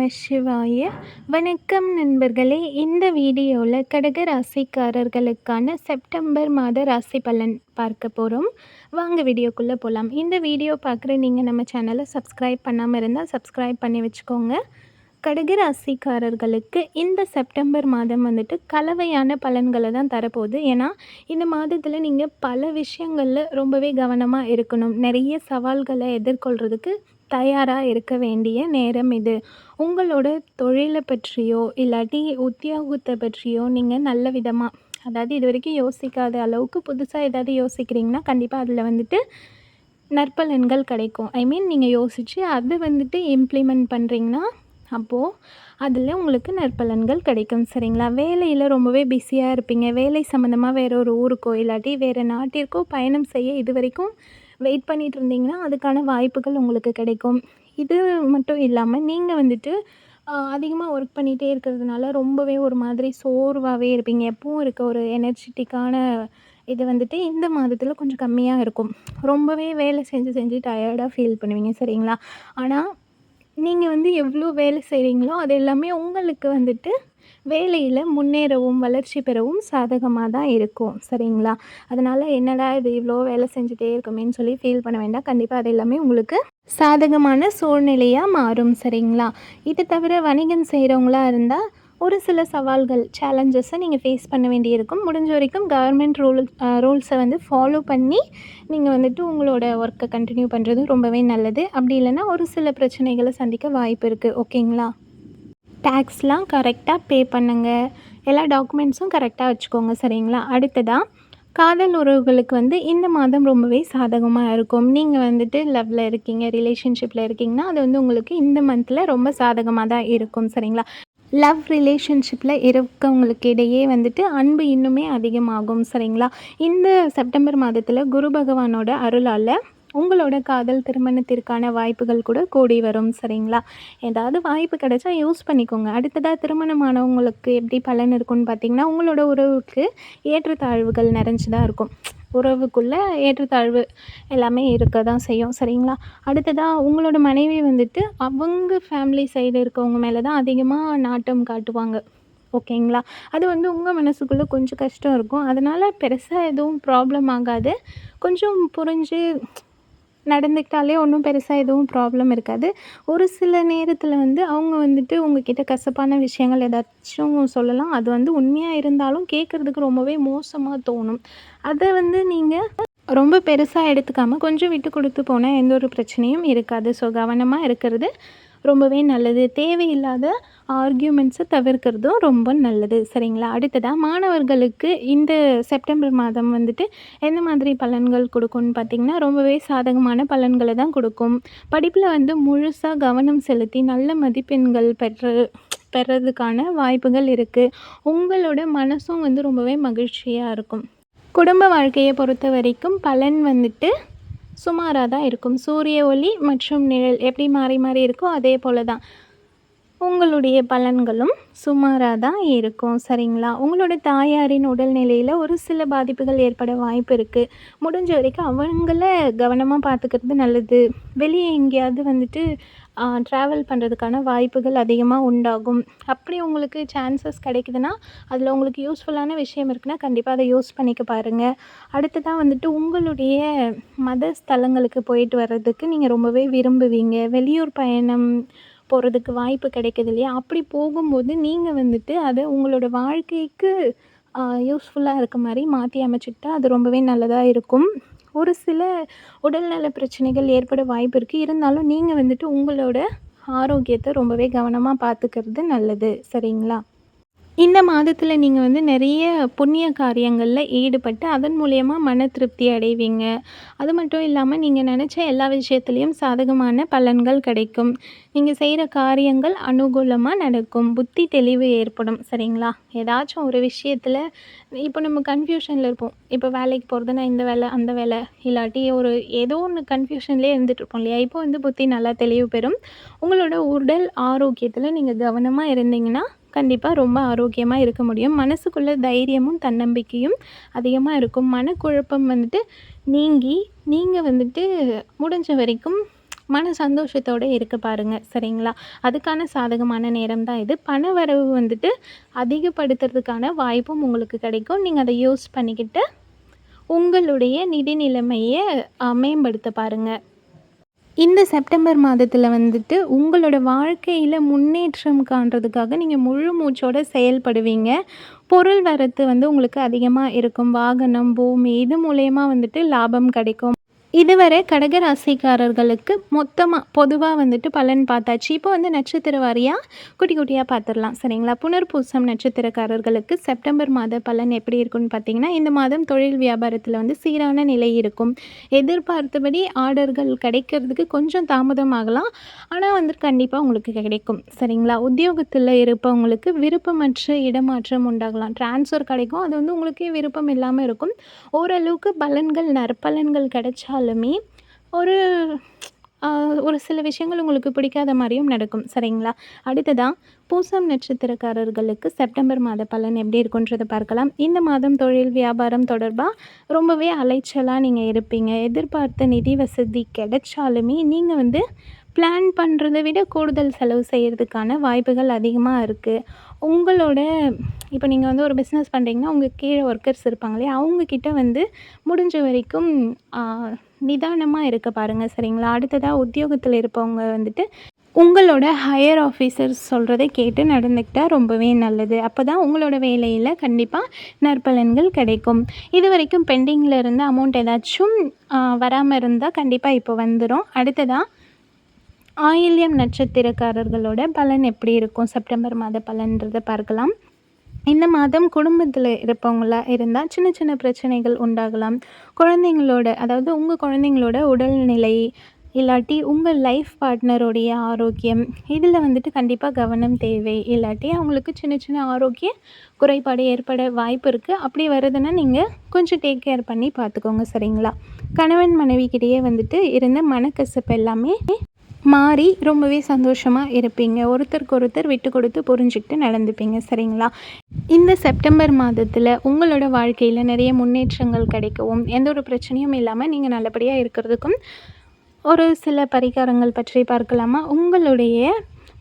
நம சிவாய. வணக்கம் நண்பர்களே இந்த வீடியோவில் கடக ராசிக்காரர்களுக்கான செப்டம்பர் மாத ராசி பலன் பார்க்க போகிறோம் வாங்க வீடியோக்குள்ளே போகலாம் இந்த வீடியோ பார்க்குற நீங்கள் நம்ம சேனலை சப்ஸ்கிரைப் பண்ணாமல் இருந்தால் சப்ஸ்கிரைப் பண்ணி வச்சுக்கோங்க. கடக ராசிக்காரர்களுக்கு இந்த செப்டம்பர் மாதம் வந்துட்டு கலவையான பலன்களை தான் தரப்போகுது. ஏன்னா இந்த மாதத்தில் நீங்கள் பல விஷயங்களில் ரொம்பவே கவனமாக இருக்கணும். நிறைய சவால்களை எதிர்கொள்கிறதுக்கு தயாராக இருக்க வேண்டிய நேரம் இது. உங்களோட தொழிலை பற்றியோ இல்லாட்டி உத்தியோகத்தை பற்றியோ நீங்கள் நல்ல விதமாக அதாவது இது வரைக்கும் யோசிக்காத அளவுக்கு புதுசாக ஏதாவது யோசிக்கிறீங்கன்னா கண்டிப்பாக அதில் வந்துட்டு நற்பலன்கள் கிடைக்கும். ஐ மீன் நீங்கள் யோசித்து அதை வந்துட்டு இம்ப்ளிமெண்ட் பண்ணுறீங்கன்னா அப்போது அதில் உங்களுக்கு நற்பலன்கள் கிடைக்கும் சரிங்களா? வேலையில் ரொம்பவே பிஸியாக இருப்பீங்க. வேலை சம்மந்தமாக வேறு ஒரு ஊருக்கோ இல்லாட்டி வேறு நாட்டிற்கோ பயணம் செய்ய இது வரைக்கும் வெயிட் பண்ணிகிட்டு இருந்தீங்கன்னா அதுக்கான வாய்ப்புகள் உங்களுக்கு கிடைக்கும். இது மட்டும் இல்லாமல் நீங்கள் வந்துட்டு அதிகமாக ஒர்க் பண்ணிகிட்டே இருக்கிறதுனால ரொம்பவே ஒரு மாதிரி சோர்வாகவே இருப்பீங்க. எப்பவும் இருக்க ஒரு எனர்ஜிட்டிக்கான இது வந்துட்டு இந்த மாதத்தில் கொஞ்சம் கம்மியாக இருக்கும். ரொம்பவே வேலை செஞ்சு செஞ்சு டயர்டாக ஃபீல் பண்ணுவீங்க சரிங்களா? ஆனால் நீங்கள் வந்து எவ்வளோ வேலை செய்கிறீங்களோ அது எல்லாமே உங்களுக்கு வந்துட்டு வேலையில் முன்னேறவும் வளர்ச்சி பெறவும் சாதகமாக தான் இருக்கும். சரிங்களா? அதனால் என்னடா இது இவ்வளோ வேலை செஞ்சுட்டே இருக்குமேன்னு சொல்லி ஃபீல் பண்ண வேண்டாம். கண்டிப்பாக அது எல்லாமே உங்களுக்கு சாதகமான சூழ்நிலையாக மாறும். சரிங்களா? இது தவிர வணிகம் செய்கிறவங்களா இருந்தால் ஒரு சில சவால்கள் சேலஞ்சஸை நீங்கள் ஃபேஸ் பண்ண வேண்டியிருக்கும். முடிஞ்ச வரைக்கும் கவர்மெண்ட் ரூல் ரூல்ஸை வந்து ஃபாலோ பண்ணி நீங்கள் வந்துட்டு உங்களோட ஒர்க்கை கண்டினியூ பண்ணுறது ரொம்பவே நல்லது. அப்படி இல்லைன்னா ஒரு சில பிரச்சனைகளை சந்திக்க வாய்ப்பு இருக்குது ஓகேங்களா? டேக்ஸ்லாம் கரெக்டாக பே பண்ணுங்கள் எல்லா டாக்குமெண்ட்ஸும் கரெக்டாக வச்சுக்கோங்க சரிங்களா? அடுத்ததாக காதல் உறவுகளுக்கு வந்து இந்த மாதம் ரொம்பவே சாதகமாக இருக்கும். நீங்கள் வந்துட்டு லவ்வில் இருக்கீங்க ரிலேஷன்ஷிப்பில் இருக்கீங்கன்னா அது வந்து உங்களுக்கு இந்த மந்தில் ரொம்ப சாதகமாக தான் இருக்கும் சரிங்களா? லவ் ரிலேஷன்ஷிப்பில் இருக்கவங்களுக்கு இடையே வந்துட்டு அன்பு இன்னுமே அதிகமாகும் சரிங்களா? இந்த செப்டம்பர் மாதத்தில் குரு பகவானோட அருளால் உங்களோட காதல் திருமணத்திற்கான வாய்ப்புகள் கூட கூடி வரும் சரிங்களா? ஏதாவது வாய்ப்பு கிடைச்சா யூஸ் பண்ணிக்கோங்க. அடுத்ததாக திருமணமானவங்களுக்கு எப்படி பலன் இருக்கும்னு பார்த்தீங்கன்னா உங்களோட உறவுக்கு ஏற்றத்தாழ்வுகள் நிறைஞ்சு தான் இருக்கும். உறவுக்குள்ளே ஏற்றத்தாழ்வு எல்லாமே இருக்க தான் செய்யும் சரிங்களா? அடுத்ததாக உங்களோட மனைவி வந்துட்டு அவங்க ஃபேமிலி சைடு இருக்கவங்க மேலே தான் அதிகமாக நாட்டம் காட்டுவாங்க ஓகேங்களா? அது வந்து உங்கள் மனசுக்குள்ளே கொஞ்சம் கஷ்டம் இருக்கும். அதனால் பெருசாக எதுவும் ப்ராப்ளம் ஆகாது. கொஞ்சம் புரிஞ்சு நடந்துக்கிட்டாலே ஒன்றும் பெருசாக எதுவும் ப்ராப்ளம் இருக்காது. ஒரு சில நேரத்தில் வந்து அவங்க வந்துட்டு உங்கக்கிட்ட கசப்பான விஷயங்கள் ஏதாச்சும் சொல்லலாம். அது வந்து உண்மையாக இருந்தாலும் கேட்குறதுக்கு ரொம்பவே மோசமாக தோணும். அதை வந்து நீங்கள் ரொம்ப பெருசாக எடுத்துக்காமல் கொஞ்சம் விட்டு கொடுத்து போனால் எந்த ஒரு பிரச்சனையும் இருக்காது. ஸோ கவனமாக இருக்கிறது. ரொம்பவே நல்லது. தேவையில்லாத ஆர்கியூமெண்ட்ஸை தவிர்க்கிறதும் ரொம்ப நல்லது. சரிங்களா? அடுத்ததாக மாணவர்களுக்கு இந்த செப்டம்பர் மாதம் வந்துட்டு எந்த மாதிரி பலன்கள் கொடுக்கும்னு பார்த்திங்கன்னா ரொம்பவே சாதகமான பலன்களை தான் கொடுக்கும். படிப்பில் வந்து முழுசாக கவனம் செலுத்தி நல்ல மதிப்பெண்கள் பெற்று பெறதுக்கான வாய்ப்புகள் இருக்குது உங்களோட மனசும் வந்து ரொம்பவே மகிழ்ச்சியாக இருக்கும். குடும்ப வாழ்க்கையை பொறுத்த வரைக்கும் பலன் வந்துட்டு சுமாராக தான் இருக்கும். சூரிய ஒளி மற்றும் நிழல் எப்படி மாறி மாறி இருக்கோ அதே போல் தான் உங்களுடைய பலன்களும் சுமாராக தான் இருக்கும். சரிங்களா? உங்களோட தாயாரின் உடல்நிலையில் ஒரு சில பாதிப்புகள் ஏற்பட வாய்ப்பு இருக்குது முடிஞ்ச வரைக்கும் அவங்கள கவனமாக பார்த்துக்கிறது நல்லது. வெளியே எங்கேயாவது வந்துட்டு ட்ராவல் பண்ணுறதுக்கான வாய்ப்புகள் அதிகமாக உண்டாகும். அப்படி உங்களுக்கு சான்சஸ் கிடைக்குதுன்னா அதில் உங்களுக்கு யூஸ்ஃபுல்லான விஷயம் இருக்குன்னா கண்டிப்பாக அதை யூஸ் பண்ணிக்க பாருங்கள் அடுத்ததாக வந்துட்டு உங்களுடைய மத ஸ்தலங்களுக்கு போயிட்டு வர்றதுக்கு நீங்கள் ரொம்பவே விரும்புவீங்க. வெளியூர் பயணம் போகிறதுக்கு வாய்ப்பு கிடைக்கிது இல்லையா? அப்படி போகும்போது நீங்கள் வந்துட்டு அதை உங்களோட வாழ்க்கைக்கு யூஸ்ஃபுல்லாக இருக்க மாதிரி மாற்றி அமைச்சிக்கிட்டா அது ரொம்பவே நல்லதாக இருக்கும். ஒரு சில உடல்நல பிரச்சனைகள் ஏற்பட வாய்ப்பு இருக்குது இருந்தாலும் நீங்கள் வந்துட்டு உங்களோட ஆரோக்கியத்தை ரொம்பவே கவனமாக பார்த்துக்கிறது நல்லது. சரிங்களா? இந்த மாதத்தில் நீங்கள் வந்து நிறைய புண்ணிய காரியங்களில் ஈடுபட்டு அதன் மூலயமா மன திருப்தி அடைவீங்க. அது மட்டும் இல்லாமல் நீங்கள் நினச்ச எல்லா விஷயத்துலேயும் சாதகமான பலன்கள் கிடைக்கும். நீங்கள் செய்கிற காரியங்கள் அனுகூலமாக நடக்கும். புத்தி தெளிவு ஏற்படும். சரிங்களா? ஏதாச்சும் ஒரு விஷயத்தில் இப்போ நம்ம கன்ஃபியூஷனில் இருப்போம். இப்போ வேலைக்கு போகிறதுனா இந்த வேலை அந்த வேலை இல்லாட்டி ஒரு ஏதோ ஒன்று கன்ஃபியூஷன்லேயே இருந்துகிட்ருப்போம் இல்லையா? இப்போ வந்து புத்தி நல்லா தெளிவு பெறும். உங்களோட உடல் ஆரோக்கியத்தில் நீங்கள் கவனமாக இருந்தீங்கன்னா கண்டிப்பாக ரொம்ப ஆரோக்கியமாக இருக்க முடியும். மனசுக்குள்ளே தைரியமும் தன்னம்பிக்கையும் அதிகமாக இருக்கும். மனக்குழப்பம் வந்துட்டு நீங்கி நீங்கள் வந்துட்டு முடிஞ்ச வரைக்கும் மன சந்தோஷத்தோடு இருக்க பாருங்கள் சரிங்களா? அதுக்கான சாதகமான நேரம் தான் இது. பண வரவு வந்துட்டு அதிகப்படுத்துறதுக்கான வாய்ப்பும் உங்களுக்கு கிடைக்கும். நீங்கள் அதை யூஸ் பண்ணிக்கிட்டு உங்களுடைய நிதி நிலைமையை மேம்படுத்த பாருங்கள் இந்த செப்டம்பர் மாதத்தில் வந்துட்டு உங்களோட வாழ்க்கையில் முன்னேற்றம் காண்றதுக்காக நீங்கள் முழு மூச்சோடு செயல்படுவீங்க. பொருள் வரத்து வந்து உங்களுக்கு அதிகமாக இருக்கும். வாகனம் பூமி இது மூலயமா வந்துட்டு லாபம் கிடைக்கும். இதுவரை கடகராசிக்காரர்களுக்கு மொத்தமாக பொதுவாக வந்துட்டு பலன் பார்த்தாச்சு. இப்போ வந்து நட்சத்திர வாரியாக குட்டி குட்டியாக பார்த்துடலாம். சரிங்களா? புனர்பூசம் நட்சத்திரக்காரர்களுக்கு செப்டம்பர் மாத பலன் எப்படி இருக்குன்னு பார்த்தீங்கன்னா இந்த மாதம் தொழில் வியாபாரத்தில் வந்து சீரான நிலை இருக்கும். எதிர்பார்த்தபடி ஆர்டர்கள் கிடைக்கிறதுக்கு கொஞ்சம் தாமதமாகலாம் ஆனால் வந்துட்டு கண்டிப்பாக உங்களுக்கு கிடைக்கும். சரிங்களா? உத்தியோகத்தில் இருப்பவங்களுக்கு விருப்பமற்ற இடமாற்றம் உண்டாகலாம். டிரான்ஸ்ஃபர் கிடைக்கும். அது வந்து உங்களுக்கே விருப்பம் இல்லாமல் இருக்கும். ஓரளவுக்கு பலன்கள் நற்பலன்கள் கிடைச்சா இருந்தாலுமே ஒரு ஒரு சில விஷயங்கள் உங்களுக்கு பிடிக்காத மாதிரியும் நடக்கும் சரிங்களா? அடுத்ததாக பூசம் நட்சத்திரக்காரர்களுக்கு செப்டம்பர் மாத பலன் எப்படி இருக்குன்றதை பார்க்கலாம். இந்த மாதம் தொழில் வியாபாரம் தொடர்பாக ரொம்பவே அலைச்சலாக நீங்கள் இருப்பீங்க. எதிர்பார்த்த நிதி வசதி கிடைச்சாலுமே நீங்கள் வந்து பிளான் பண்ணுறத விட கூடுதல் செலவு செய்கிறதுக்கான வாய்ப்புகள் அதிகமாக இருக்குது உங்களோட இப்போ நீங்கள் வந்து ஒரு பிஸ்னஸ் பண்ணுறீங்கன்னா உங்கள் கீழே ஒர்க்கர்ஸ் இருப்பாங்க இல்லையா அவங்கக்கிட்ட வந்து முடிஞ்ச வரைக்கும் நிதானமாக இருக்க பாருங்கள் சரிங்களா? அடுத்ததாக உத்தியோகத்தில் இருப்பவங்க வந்துட்டு உங்களோட ஹையர் ஆஃபீஸர்ஸ் சொல்கிறத கேட்டு நடந்துக்கிட்டால் ரொம்பவே நல்லது. அப்போ தான் உங்களோட வேலையில் கண்டிப்பாக நற்பலன்கள் கிடைக்கும். இது வரைக்கும் பெண்டிங்கில் இருந்து அமௌண்ட் ஏதாச்சும் வராமல் இருந்தால் கண்டிப்பாக இப்போ வந்துடும் அடுத்ததாக ஆயில்யம் நட்சத்திரக்காரர்களோட பலன் எப்படி இருக்கும்? செப்டம்பர் மாத பலன்றதை பார்க்கலாம். இந்த மாதம் குடும்பத்தில் இருப்பவங்களா இருந்தால் சின்ன சின்ன பிரச்சனைகள் உண்டாகலாம். குழந்தைங்களோட அதாவது உங்கள் குழந்தைங்களோட உடல்நிலை இல்லாட்டி உங்கள் லைஃப் பார்ட்னருடைய ஆரோக்கியம் இதில் வந்துட்டு கண்டிப்பாக கவனம் தேவை. இல்லாட்டி அவங்களுக்கு சின்ன சின்ன ஆரோக்கிய குறைபாடு ஏற்பட வாய்ப்பு இருக்குது அப்படி வருதுன்னா நீங்கள் கொஞ்சம் டேக் கேர் பண்ணி பார்த்துக்கோங்க சரிங்களா? கணவன் மனைவிக்கிட்டேயே வந்துட்டு இருந்த மனக்கசப்பு எல்லாமே மாறி ரொம்பவே சந்தோஷமாக இருப்பீங்க. ஒருத்தருக்கு ஒருத்தர் விட்டு கொடுத்து புரிஞ்சுக்கிட்டு நடந்துப்பீங்க. சரிங்களா? இந்த செப்டம்பர் மாதத்தில் உங்களோட வாழ்க்கையில் நிறைய முன்னேற்றங்கள் கிடைக்கவும் எந்த ஒரு பிரச்சனையும் இல்லாமல் நீங்கள் நல்லபடியாக இருக்கிறதுக்கும் ஒரு சில பரிகாரங்கள் பற்றி பார்க்கலாமா? உங்களுடைய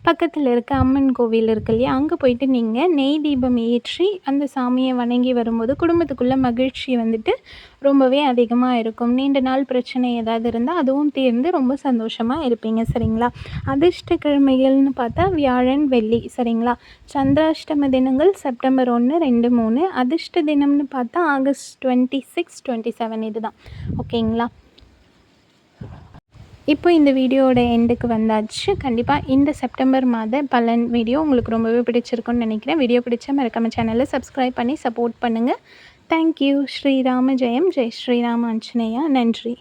பக்கத்தில் இருக்க அம்மன் கோவில் இருக்கு இல்லையா? அங்கே போயிட்டு நீங்கள் நெய் தீபம் ஏற்றி அந்த சாமியை வணங்கி வரும்போது குடும்பத்துக்குள்ளே மகிழ்ச்சி வந்துட்டு ரொம்பவே அதிகமாக இருக்கும். நீண்ட நாள் பிரச்சனை ஏதாவது இருந்தால் அதுவும் தீர்ந்து ரொம்ப சந்தோஷமாக இருப்பீங்க சரிங்களா? அதிர்ஷ்ட கிழமைகள்னு பார்த்தா வியாழன் வெள்ளி சரிங்களா? சந்திராஷ்டம தினங்கள் செப்டம்பர் ஒன்று ரெண்டு மூணு. அதிர்ஷ்ட தினம்னு பார்த்தா August twenty six twenty seven இதுதான். ஓகேங்களா? இப்போ இந்த வீடியோட எண்டுக்கு வந்தாச்சு. கண்டிப்பாக இந்த செப்டம்பர் மாத பலன் வீடியோ உங்களுக்கு ரொம்பவே பிடிச்சிருக்குன்னு நினைக்கிறேன். வீடியோ பிடிச்ச மறக்காம சேனலை சப்ஸ்கிரைப் பண்ணி சப்போர்ட் பண்ணுங்கள் தேங்க்யூ ஸ்ரீராம ஜெயம். ஜெய் ஸ்ரீராம அஞ்சனேயா நன்றி.